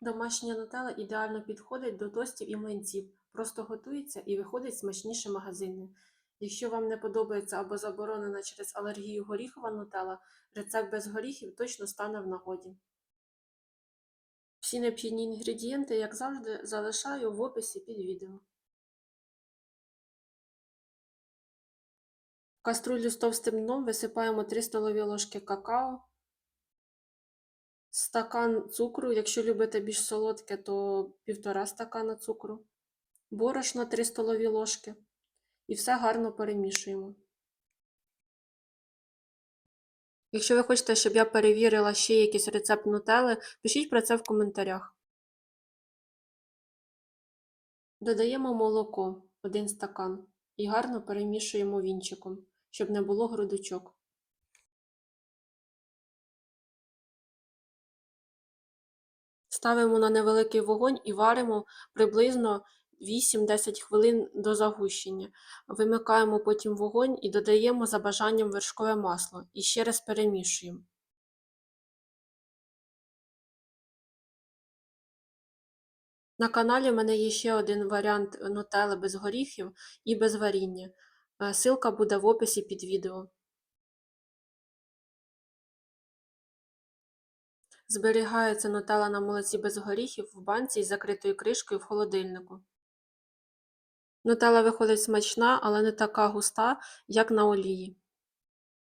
Домашня нутелла ідеально підходить до тостів і млинців, просто готується і виходить смачніше магазинної. Якщо вам не подобається або заборонена через алергію горіхова нутелла, рецепт без горіхів точно стане в нагоді. Всі необхідні інгредієнти, як завжди, залишаю в описі під відео. В каструлю з товстим дном висипаємо 3 столові ложки какао, стакан цукру, якщо любите більш солодке, то півтора стакана цукру, борошно 3 столові ложки і все гарно перемішуємо. Якщо ви хочете, щоб я перевірила ще якийсь рецепт нутелли, пишіть про це в коментарях. Додаємо молоко 1 стакан і гарно перемішуємо вінчиком, щоб не було грудочок. Ставимо на невеликий вогонь і варимо приблизно 8-10 хвилин до загущення. Вимикаємо потім вогонь і додаємо за бажанням вершкове масло і ще раз перемішуємо. На каналі в мене є ще один варіант нутелли без горіхів і без варіння. Е, Силка буде в описі під відео. Зберігається нутелла на молоці без горіхів в банці із закритою кришкою в холодильнику. Нутелла виходить смачна, але не така густа, як на олії.